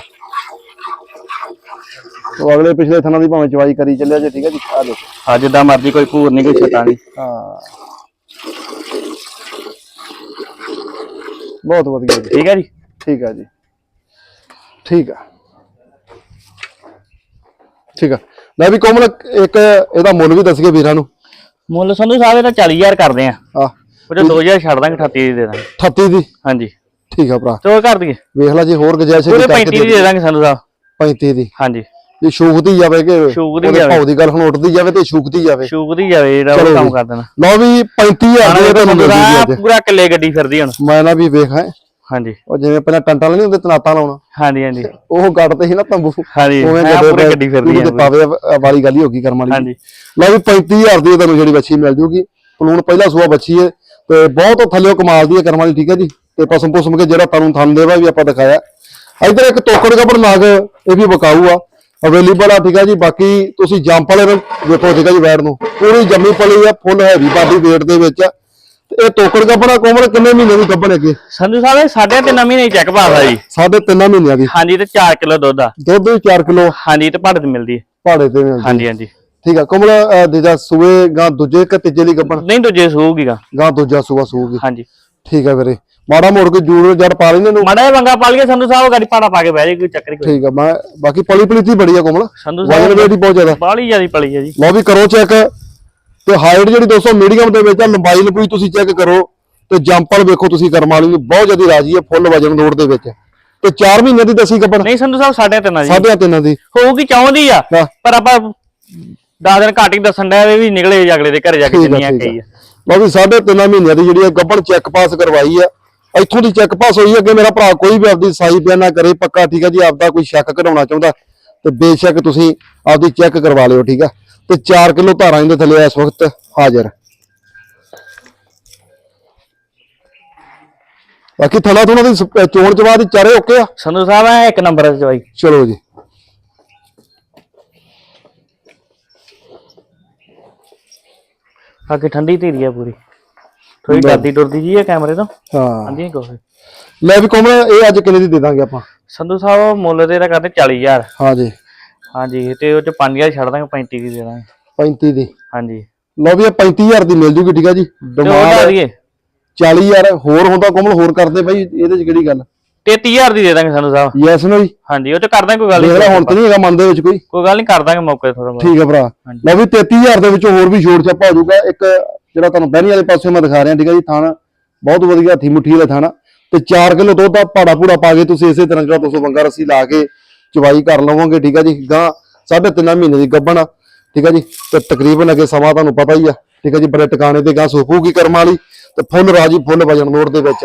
Speaker 1: ਸੋ ਅਗਲੇ ਪਿਛਲੇ ਥਾਣਾ ਦੀ ਭਾਵੇਂ ਚਵਾਈ ਕਰੀ ਚੱਲਿਆ ਜੇ ਠੀਕ ਹੈ ਜੀ। ਆ ਦੇਖੋ
Speaker 2: ਆ ਜਿੱਦਾਂ ਮਰਜ਼ੀ ਕੋਈ ਭੂਰ ਨਹੀਂ ਕੋਈ ਛਟਾ ਨਹੀਂ
Speaker 1: ਹਾਂ। ਬਹੁਤ ਵਧੀਆ ਜੀ।
Speaker 2: ਠੀਕ ਹੈ ਜੀ?
Speaker 1: ਠੀਕ ਆ ਜੀ। ਠੀਕ ਆ। ਠੀਕ ਆ। ਮੈਂ ਵੀ ਕੋਮਲ ਇੱਕ ਇਹਦਾ ਮੁੱਲ ਵੀ ਦੱਸ ਕੇ ਵੀਰਾਂ ਨੂੰ।
Speaker 2: ਮੁੱਲ ਸੰਧੂ ਸਾਹਿਬ ਇਹਦਾ 40000 ਕਰਦੇ ਆ।
Speaker 1: ਆ।
Speaker 2: ਉਹ 2000 ਛੱਡ ਦਾਂਗੇ 38 ਦੀ ਦੇ ਦਾਂਗੇ।
Speaker 1: 38 ਦੀ?
Speaker 2: ਹਾਂਜੀ।
Speaker 1: ਠੀਕ ਆ ਭਰਾ।
Speaker 2: ਚੋ ਕਰ ਦਈਏ।
Speaker 1: ਵੇਖ ਲੈ ਜੇ ਹੋਰ ਗੁੰਜਾਇਸ਼ ਹੈਗੀ
Speaker 2: 35 ਦੀ ਦੇ ਦਾਂਗੇ ਸੰਧੂ ਸਾਹਿਬ।
Speaker 1: 35 ਦੀ।
Speaker 2: ਹਾਂਜੀ।
Speaker 1: ਜੇ ਸ਼ੂਕਦੀ ਜਾਵੇ ਕਿ
Speaker 2: ਸ਼ੂਕਦੀ
Speaker 1: ਉਹਦੇ
Speaker 2: ਜਾਵੇ।
Speaker 1: ਭਾਅ ਦੀ ਗੱਲ ਹੁਣ ਉੱਠਦੀ ਜਾਵੇ ਤੇ ਸ਼ੂਕਦੀ ਜਾਵੇ।
Speaker 2: ਸ਼ੂਕਦੀ ਜਾਵੇ ਜਿਹੜਾ
Speaker 1: ਚਲੋ
Speaker 2: ਉਹ ਕੰਮ
Speaker 1: ਜੀ।
Speaker 2: ਕਰ ਦੇਣਾ।
Speaker 1: ਲਓ ਵੀ 35000 ਦੀ ਤੁਹਾਨੂੰ
Speaker 2: ਸੰਧੂ
Speaker 1: ਮਿਲਦੀ ਜੀ
Speaker 2: ਸਾਹਿਬ
Speaker 1: ਅੱਜ।
Speaker 2: ਪੂਰਾ ਕਿੱਲੇ ਗੱਡੀ ਫਿਰਦੀ ਹੁਣ।
Speaker 1: ਮੈਂ ਨਾ ਵੀ ਵੇਖ।
Speaker 2: ਹਾਂਜੀ।
Speaker 1: ਉਹ ਜਿਵੇਂ ਪਹਿਲਾਂ ਟੰਟਾਂ ਨਹੀਂ ਹੁੰਦੇ ਤਨਾਤਾਂ ਲਾਉਣਾ।
Speaker 2: ਹਾਂਜੀ ਹਾਂਜੀ।
Speaker 1: ਉਹ ਗੱਡਦੇ ਸੀ ਨਾ ਤੰਬੂ।
Speaker 2: ਹਾਂਜੀ
Speaker 1: ਉਵੇਂ
Speaker 2: ਮੈਂ
Speaker 1: ਗੱਡੇ
Speaker 2: ਪੂਰੀ ਗੱਡੀ ਫਿਰਦੀ
Speaker 1: ਤੇ
Speaker 2: ਆ
Speaker 1: ਪਾਵੇ ਵਾਲੀ ਗੱਲ ਹੀ ਹੋ ਗਈ ਕਰਮ ਵਾਲੀ।
Speaker 2: ਹਾਂਜੀ।
Speaker 1: ਲਓ ਵੀ 35000 ਦੀ ਤੁਹਾਨੂੰ ਜਿਹੜੀ ਬੱਚੀ ਮਿਲ ਜੂਗੀ। ਪਲੂਣ ਪਹਿਲਾ ਸੂਆ ਬੱਚੀ ਹੈ ਤੇ ਬਹੁਤ ਥੱਲੇ ਕਮਾਲ ਦੀ ਹੈ ਕਰਮ ਵਾਲੀ ਠੀਕ ਹੈ ਜੀ। ਤੇ ਪਸਮ ਪੁਸਮ ਕੇ ਜਿਹੜਾ ਤੁਹਾਨੂੰ ਥਣ ਦੇਵਾ ਵੀ ਆਪਾਂ ਦਿਖਾਇਆ। ਇਧਰ ਇੱਕ ਤੋਕੜ ਕਪੜ ਨਾਗ ਇਹ ਵੀ ਬਕਾਊ ਆ। ਅਵੇਲੇਬਲ ਆ ਠੀਕ ਹੈ ਜੀ ਬਾਕੀ ਤੁਸੀਂ ਜੰਪ ਵਾਲੇ ਨੂੰ ਵੇਖੋ ਠੀਕ ਹੈ ਜੀ ਵੈੜ ਨੂੰ। ਪੂਰੀ ਜੰਮੀ ਪਲੀ ਆ ਫੁੱਲ ਹੈਵੀ ਬਾਡੀ weight ਦੇ ਵਿੱਚ ਆ। ਤੇ ਇਹ ਤੋਕੜ ਕਪੜਾ ਕੋਮਲ ਕਿੰਨੇ ਮਹੀਨੇ ਦੀ ਗੱਭਣ ਅੱਗੇ
Speaker 2: ਸੰਧੂ ਸਾਹਿਬ ਇਹ ਸਾਢੇ ਤਿੰਨ ਮਹੀਨੇ ਹੀ ਚੈੱਕ ਪਾਸ ਆ ਜੀ।
Speaker 1: ਸਾਢੇ ਤਿੰਨ ਮਹੀਨਿਆਂ ਦੀ
Speaker 2: ਹਾਂਜੀ ਤੇ 4 ਕਿਲੋ ਦੁੱਧ ਆ।
Speaker 1: ਦੁੱਧ ਵੀ 4 ਕਿਲੋ।
Speaker 2: ਹਾਂਜੀ ਤੇ ਭਾੜੇ ਤੇ ਮਿਲਦੀ ਹੈ
Speaker 1: ਪਹਾੜੇ ਤੇ ਮਿਲਦੀ
Speaker 2: ਹਾਂਜੀ ਹਾਂਜੀ।
Speaker 1: ਠੀਕ ਆ ਕੋਮਲ ਦੂਜਾ ਸੂਏ ਗਾਂ ਦੂਜੇ ਕ ਤੀਜੇ ਲਈ ਗੱਭਣ
Speaker 2: ਨਹੀਂ ਦੂਜੇ ਸੂਗੀ ਗਾ।
Speaker 1: ਗਾਂ ਦੂਜਾ ਸੂਆ ਸੂਗੀ।
Speaker 2: ਹਾਂਜੀ।
Speaker 1: ਠੀਕ ਆ ਵੀਰੇ। ਮਾੜਾ ਮੋੜ ਕੇ ਜੂੜ ਜੜ ਪਾ ਲੈਂਦੇ ਨੂੰ।
Speaker 2: ਮੜਾ ਵੰਗਾ ਪਾਲ ਕੇ ਸੰਧੂ ਸਾਹਿਬ ਗਾੜੀ ਭਾੜਾ ਪਾ ਕੇ ਬਹਿ ਜਾਏ ਕੋਈ ਚੱਕਰ ਕੋਈ
Speaker 1: ਠੀਕ ਆ ਮੈਂ ਬਾਕੀ ਪਲੀ ਪਲੀਤੀ ਬੜੀ ਆ ਕੋਮਲ।
Speaker 2: ਸੰਧੂ
Speaker 1: ਵਜਨ
Speaker 2: ਸਾਹਿਬ
Speaker 1: ਵੇਟ ਹੀ ਬਹੁਤ ਜ਼ਿਆਦਾ।
Speaker 2: ਬਾਲੀ ਜਿਆਦੀ ਪਲੀ ਹੈ ਜੀ।
Speaker 1: ਲਓ ਵੀ ਕਰੋ ਚੈੱਕ। ਤੇ ਹਾਈਟ ਜਿਹੜੀ ਦੋਸਤੋ ਮੀਡੀਅਮ ਦੇ ਵਿੱਚ ਆ ਲੰਬਾਈ ਲੰਬੂਈ ਤੁਸੀਂ ਚੈੱਕ ਕਰੋ। ਤੇ ਜੰਪਲ ਵੇਖੋ ਤੁਸੀਂ ਕਰਮ ਵਾਲੀ ਨੂੰ ਬਹੁਤ ਜ਼ਿਆਦਾ ਰਾਜੀ ਹੈ ਫੁੱਲ ਵਜਨ ਲੋਡ ਦੇ ਵਿੱਚ। ਤੇ 4 ਮਹੀਨੇ ਦੀ ਦਸੀ ਗੱਭਣ
Speaker 2: ਨਹੀਂ ਸੰਧੂ ਸਾਹਿਬ ਸਾਢੇ ਤਿੰਨ ਆ ਜੀ।
Speaker 1: ਸਾਢੇ ਤਿੰਨ ਦੀ
Speaker 2: ਹੋਊਗੀ ਚਾਹੁੰਦੀ ਆ। ਪਰ ਆਪਾਂ 10 ਦਿਨ ਘੱਟ ਹੀ ਦੱਸਣ ਡਿਆ ਵੀ ਨਿਕਲੇ ਜੀ ਅਗਲੇ ਦੇ ਘਰੇ ਜਾ ਕੇ
Speaker 1: ਆ
Speaker 2: ਜਿੰਨੀਆਂ ਕਹੀ
Speaker 1: ਆ। ਲਓ ਵੀ ਸਾਢੇ ਤਿੰਨ ਮਹੀਨਿਆਂ ਦੀ ਜਿਹੜੀ ਆ ਗੱਭਣ ਚੈੱਕ ਪਾਸ ਕਰਵਾਈ ਆ। ਇੱਥੋਂ ਦੀ ਚੈੱਕ ਪਾਸ ਹੋਈ ਅੱਗੇ ਮੇਰਾ ਭਰਾ ਕੋਈ ਵੀ ਆਪਦੀ ਸਾਈ ਬਿਆਨ ਨਾ ਕਰੇ ਪੱਕਾ ਠੀਕ ਆ ਜੀ ਆਪਦਾ ਕੋਈ ਸ਼ੱਕ ਕਢਾਉਣਾ ਚਾਹੁੰਦਾ। ਤੇ ਬੇਸ਼ੱਕ ਤੁਸੀਂ ਆਪਦੀ ਚੈੱਕ ਕਰਵਾ ਲਿਓ ਠੀਕ ਆ। ਤੇ 4 ਕਿਲੋ ਧਾਰਾਂ ਇਹਦੇ ਥੱਲੇ ਇਸ ਵਕਤ ਹਾਜ਼ਰ। ਬਾਕੀ ਥਣਾ ਥੁਣਾ ਦੀ ਚੋਣ ਚਵਾ ਦੀ ਚਾਰੇ ਓਕੇ ਆ?
Speaker 2: ਸੰਧੂ ਸਾਹਿਬ ਐ ਇੱਕ ਨੰਬਰ ਤੇ ਚਵਾਈ
Speaker 1: ਚਲੋ ਜੀ।
Speaker 2: ਬਾਕੀ ਠੰਡੀ ਧੀਰੀ ਆ ਪੂਰੀ। ਥੋੜੀ ਡਰਦੀ ਡਰਦੀ ਜੀ ਆ ਕੈਮਰੇ ਤੋਂ।
Speaker 1: ਹਾਂ।
Speaker 2: ਹਾਂਜੀ ਕੋਈ
Speaker 1: ਲੈ ਵੀ ਕੋਮਲ ਇਹ ਅੱਜ ਕਿੰਨੇ ਦੀ ਦੇ ਦਾਂਗੇ ਆਪਾਂ?
Speaker 2: ਸੰਧੂ ਸਾਹਿਬ ਮੁੱਲ ਤੇ ਇਹਦਾ ਕਰਦੇ 40000
Speaker 1: ਹਾਂ ਜੀ।
Speaker 2: ਹਾਂਜੀ ਤੇ ਉਹ ਚ 5000 ਛੱਡ ਦਾਂਗੇ 35 ਦੀ ਦੇ ਦਾਂਗੇ।
Speaker 1: 35 ਦੀ।
Speaker 2: ਹਾਂਜੀ।
Speaker 1: ਲਓ ਵੀ ਇਹ 35000 ਦੀ ਮਿਲ ਜੂਗੀ ਠੀਕ ਆ ਜੀ? ਡਿਮਾਂਡ
Speaker 2: ਦਾ ਦੀਏ
Speaker 1: 40000 ਹੋਰ ਹੁੰਦਾ ਕੋਮਲ ਹੋਰ ਕਰਦੇ ਬਾਈ ਇਹਦੇ ਚ ਕਿਹੜੀ ਗੱਲ?
Speaker 2: 33000 ਦੀ ਦੇ ਦਾਂਗੇ ਸੰਧੂ ਸਾਹਿਬ।
Speaker 1: ਯੈਸ ਨੋ ਜੀ।
Speaker 2: ਹਾਂਜੀ ਉਹ ਚ ਕਰ ਦਾਂਗੇ ਕੋਈ ਗੱਲ
Speaker 1: ਦੇਖ ਲੈ ਹੁਣ ਤਾਂ ਨਹੀਂ ਹੈਗਾ ਮਨ ਦੇ ਵਿੱਚ ਕੋਈ।
Speaker 2: ਕੋਈ ਗੱਲ ਨਹੀਂ ਕਰ ਦਾਂਗੇ ਮੌਕੇ ਥੋੜਾ ਬਹੁਤ।
Speaker 1: ਠੀਕ ਹੈ ਭਰਾ। ਲਓ ਵੀ 33000 ਦੇ ਵਿੱਚੋਂ ਹੋਰ ਵੀ ਛੋੜ ਛਾਪਾ ਹੋ ਜਾਊਗਾ। ਇੱਕ ਜਿਹੜਾ ਤੁਹਾਨੂੰ ਬਹਿਣੀ ਵਾਲੇ ਪਾਸੇ ਮੈਂ ਦਿਖਾ ਰਿਹਾ ਠੀਕ ਹੈ ਜੀ ਥਾਣਾ। ਬਹੁਤ ਵਧੀਆ ਹੱਥੀ ਮੁੱਠੀ ਵਾਲਾ ਥਾਣਾ। ਤੇ 4 ਕਿਲੋ ਦੁੱਧ ਦਾ ਪਾੜਾ ਪੂੜਾ ਪਾ ਕੇ ਤੁਸੀਂ ਇਸੇ ਤਰ੍ਹਾਂ ਜਿਹੜਾ 200 ਬੰਗਾ ਰੱਸੀ ਲਾ ਕੇ ਚਵਾਈ ਕਰ ਲਵੋਗੇ ਠੀਕ ਹੈ ਜੀ। ਗਾਂ ਸਾਢੇ ਤਿੰਨ ਮਹੀਨੇ ਦੀ ਗੱਭਣ ਆ, ਠੀਕ ਹੈ ਜੀ। ਤੇ ਤਕਰੀਬਨ ਅੱਗੇ ਸਮਾਂ ਤੁਹਾਨੂੰ ਪਤਾ ਹੀ ਆ ਠੀਕ ਹੈ ਜੀ। ਬੜੇ ਟਿਕਾਣੇ ਤੇ ਗਾਂ ਸੋਪੂਗੀ ਕਰਮ ਵਾਲੀ। ਤੇ ਫੁੱਲ ਰਾਜੀ ਫੁੱਲ ਵਜਨ ਲੋੜ ਦੇ ਵਿੱਚ।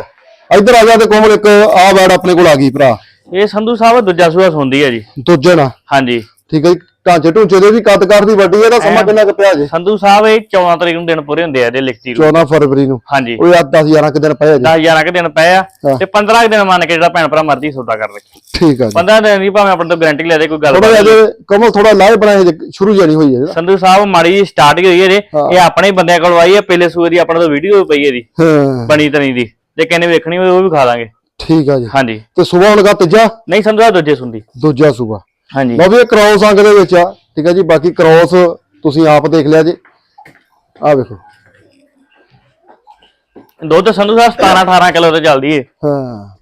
Speaker 1: ਇੱਧਰ ਆ ਜਾ ਤੇ ਕੋਮਲ ਇੱਕ ਆ ਵੈੜ ਆਪਣੇ ਕੋਲ ਆ ਗਈ ਭਰਾ।
Speaker 2: ਇਹ ਸੰਧੂ ਸਾਹਿਬ ਦੂਜਾ ਸੂਆ ਸੁੰਦੀ ਹੈ ਜੀ।
Speaker 1: ਦੂਜੇ ਨਾ।
Speaker 2: ਹਾਂਜੀ।
Speaker 1: ਠੀਕ ਹੈ ਜੀ ਢਾਂਚੇ ਢੂੰਚੇ ਦੇ ਵੀ ਕੱਦ ਕਰ ਦੀ ਵੱਡੀ ਹੈ ਇਹਦਾ ਸਮਾਂ ਕਿੰਨਾ ਕੁ ਪਿਆ ਜੇ?
Speaker 2: ਸੰਧੂ ਸਾਹਿਬ ਇਹ 14 ਤਰੀਕ ਨੂੰ ਦਿਨ ਪੂਰੇ ਹੁੰਦੇ ਆ ਇਹਦੇ ਲਿਖਤੀ ਨੂੰ
Speaker 1: 14 ਫਰਵਰੀ ਨੂੰ।
Speaker 2: ਹਾਂਜੀ।
Speaker 1: ਉਹ ਯਾਰ 10 11 ਕਿ ਦਿਨ ਪਏ ਜੇ।
Speaker 2: 10 11 ਕੁ ਦਿਨ ਪਏ ਆ
Speaker 1: ਹਾਂ।
Speaker 2: ਤੇ 15 ਕੁ ਦਿਨ ਮੰਨ ਕੇ ਜਿਹੜਾ ਭੈਣ ਭਰਾ ਮਰਜ਼ੀ ਸੌਦਾ ਕਰ ਲੈ।
Speaker 1: ਠੀਕ ਆ ਜੀ।
Speaker 2: 15 ਦਿਨ ਦੀ ਭਾਵੇਂ ਆਪਣੇ ਤੋਂ ਗਾਰੰਟੀ ਲੈ ਦੇ ਕੋਈ ਗੱਲ
Speaker 1: ਥੋੜਾ
Speaker 2: ਨਹੀਂ।
Speaker 1: ਜਿਹਾ ਜੇ ਕਮਲ ਥੋੜਾ ਲਾਏ ਬਣਾਏ ਜੇ ਸ਼ੁਰੂ ਜਾਨੀ ਹੋਈ ਹੈ
Speaker 2: ਸੰਧੂ ਸਾਹਿਬ ਮਾੜੀ ਜੀ ਸਟਾਰਟ ਹੀ ਹੋਈ ਹੈ ਜੇ।
Speaker 1: ਹਾਂ।
Speaker 2: ਇਹ ਆਪਣੇ ਹੀ ਬੰਦਿਆਂ ਕੋਲ ਆਈ ਹੈ ਪਹਿਲੇ ਸੂਏ ਦੀ ਆਪਣੇ ਤੋਂ ਵੀਡੀਓ ਪਈ ਹੈ ਦੀ
Speaker 1: ਹਾਂ।
Speaker 2: ਬਣੀ ਤਣੀ ਦੀ। ਜੇ ਕਹਿੰਦੇ ਵੇਖਣੀ ਹੋਵੇ ਉਹ ਵੀ ਖਾ ਲਾਂਗੇ।
Speaker 1: ਠੀਕ ਆ ਜੀ।
Speaker 2: ਹਾਂਜੀ।
Speaker 1: ਤੇ ਸਵੇਰ ਹੁਣ ਗਾ ਤੀਜਾ?
Speaker 2: ਨਹੀਂ ਸਾਹਿਬ ਦੂਜੇ ਸੁੰਦੀ
Speaker 1: ਦੂਜਾ ਸੂਬਾ
Speaker 2: ਹਾਂਜੀ।
Speaker 1: ਲਓ ਵੀ ਇਹ ਕ੍ਰੋਸ ਅੰਗ ਦੇ ਵਿੱਚ ਆ। ਠੀਕ ਆ ਜੀ ਬਾਕੀ ਕ੍ਰੋਸ ਤੁਸੀਂ ਆਪ ਦੇਖ ਲਿਆ ਜੀ। ਆ ਵੇਖੋ।
Speaker 2: ਦੁੱਧ ਸੰਧੂ ਸਾਹਿਬ 17 18 ਕਿਲੋ ਤੇ ਚੱਲਦੀ ਏ।
Speaker 1: ਹਾਂ।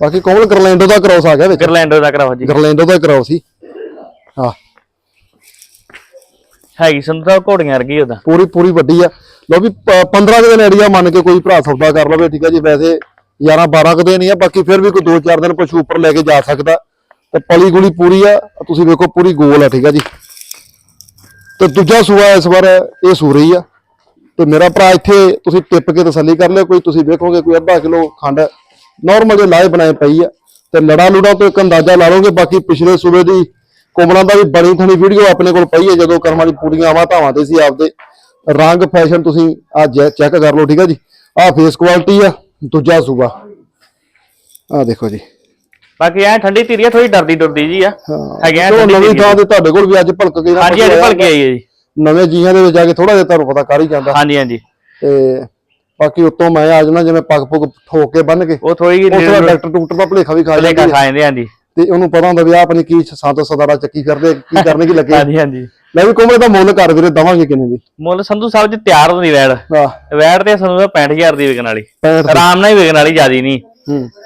Speaker 1: ਬਾਕੀ ਕੋਮਲ ਗਰਲੈਂਡੋ ਦਾ ਕ੍ਰੋਸ ਆ ਗਿਆ ਵਿੱਚ।
Speaker 2: ਗਰਲੈਂਡੋ ਦਾ ਕਰਾਓ ਜੀ।
Speaker 1: ਗਰਲੈਂਡੋ ਦਾ ਕ੍ਰੋਸ ਸੀ। ਹਾਂ
Speaker 2: ਹੈਗੀ ਸੰਧੂ ਸਾਹਿਬ ਘੋੜੀਆਂ ਵਰਗੀ ਉਹਦਾ।
Speaker 1: ਪੂਰੀ ਪੂਰੀ ਵੱਡੀ ਆ। ਲਓ ਵੀ 15 ਕੁ ਦਿਨ ਏਰੀਆ ਮੰਨ ਕੇ ਕੋਈ ਭਰਾ ਸੌਦਾ ਕਰ ਲਵੇ, ਠੀਕ ਆ ਜੀ, ਵੈਸੇ 11 12 ਕੁ ਦਿਨ ਹੀ ਆ, ਬਾਕੀ ਫਿਰ ਵੀ ਕੋਈ 2-4 ਦਿਨ ਪਸ਼ੂ ਉੱਪਰ ਲੈ ਕੇ ਜਾ ਸਕਦਾ। ਤੇ ਪਲੀ ਗੁਲੀ ਪੂਰੀ ਆ, ਤੁਸੀਂ ਵੇਖੋ ਪੂਰੀ ਗੋਲ ਆ, ਠੀਕ ਆ ਜੀ। ਤੇ ਦੂਜਾ ਸੂਆ ਇਸ ਵਾਰ ਇਹ ਸੂ ਆ। ਤੇ ਮੇਰਾ ਭਰਾ ਇੱਥੇ ਤੁਸੀਂ ਟਿੱਪ ਕੇ ਤਸੱਲੀ ਕਰ ਲਿਓ, ਕੋਈ ਤੁਸੀਂ ਵੇਖੋਗੇ ਕੋਈ ਅੱਧਾ ਕਿਲੋ ਖੰਡ ਨਾਰਮਲ ਜੇ ਲਾਏ ਬਣਾਏ ਪਈ ਆ। ਤੇ ਲੜਾ ਲੁੜਾ ਤੋਂ ਇੱਕ ਅੰਦਾਜ਼ਾ ਲਾ ਲਓਗੇ, ਬਾਕੀ ਪਿਛਲੇ ਸੂਬੇ ਦੀ ਕੋਮਲਾਂ ਦਾ ਵੀ ਬਣੀ ਥਣੀ ਵੀਡੀਓ ਆਪਣੇ ਕੋਲ ਪਈ ਹੈ ਜਦੋਂ ਕਰਮਾਂ ਦੀ ਪੂਰੀਆਂ ਆਵਾਂ ਧਾਵਾਂ ਤੇ ਸੀ ਆਪਦੇ। ਰੰਗ ਫੈਸ਼ਨ ਤੁਸੀਂ ਆ ਚੈੱਕ ਕਰ ਲਓ ਠੀਕ ਆ ਜੀ? ਆ ਫੇਸ ਕੁਆਲਿਟੀ ਆ ਦੂਜਾ ਸੂਬਾ। ਆ ਦੇਖੋ ਜੀ।
Speaker 2: ਬਾਕੀ ਐ ਠੰਡੀ ਧੀਰੀ ਆ ਥੋੜੀ ਡਰਦੀ ਡਰਦੀ ਜੀ ਆ। ਹੈਗੇ ਆ ਠੰਡੀ
Speaker 1: ਨਵੀਂ ਥਾਂ ਤੇ ਤੁਹਾਡੇ ਕੋਲ ਵੀ ਅੱਜ ਭਲਕ ਗਈ
Speaker 2: ਹਾਂਜੀ ਅੱਜ ਭਲਕੇ ਆਈ ਹੈ ਜੀ।
Speaker 1: ਨਵੇਂ ਜੀਆਂ ਦੇ ਵਿੱਚ ਜਾ ਕੇ ਥੋੜਾ ਜਿਹਾ ਤੁਹਾਨੂੰ ਪਤਾ ਕਰ ਹੀ ਜਾਂਦਾ।
Speaker 2: ਹਾਂਜੀ ਹਾਂਜੀ।
Speaker 1: ਤੇ ਬਾਕੀ ਉੱਤੋਂ ਮੈਂ ਆ ਜਾਣਾ ਜਿਵੇਂ ਪੱਗ ਪੁੱਗ ਠੋਕ ਕੇ ਬੰਨ ਕੇ।
Speaker 2: ਉਹ ਥੋੜੀ ਜਿਹੀ
Speaker 1: ਡਾਕਟਰ ਡਾਕਟਰ ਦਾ ਭਲੇਖਾ ਵੀ ਖਾ ਜਾਂਦੀ
Speaker 2: ਹਾਂਜੀ।
Speaker 1: ਤੇ ਉਹਨੂੰ ਪਤਾ ਹੁੰਦਾ ਵੀ ਆਹ ਆਪਣੀ ਕੀ ਸੰਤ ਸਦਾਰਾ ਚੱਕੀ ਫਿਰਦੇ ਕੀ ਕਰਨੇ ਕੀ ਲੱਗੇ।
Speaker 2: ਹਾਂਜੀ ਹਾਂਜੀ।
Speaker 1: ਮੈਂ ਵੀ ਕੋਮਲੇ ਦਾ ਮੁੱਲ ਕਰ ਵੀਰੇ ਦਵਾਂਗੇ ਕਿੰਨੇ ਦੀ?
Speaker 2: ਮੁੱਲ ਸੰਧੂ ਸਾਹਿਬ ਜੀ ਤਿਆਰ ਹੁੰਦੀ ਵੈੜ। ਵੈੜ ਤੇ ਸੰਧੂ ਸਾਹਿਬ 65000 ਦੀ ਵਿਕਣ ਵਾਲੀ।
Speaker 1: 65
Speaker 2: ਆਰਾਮ ਨਾਲ ਹੀ ਵਿਕਣ ਵਾਲੀ ਜਿਆਦੀ ਨਹੀਂ।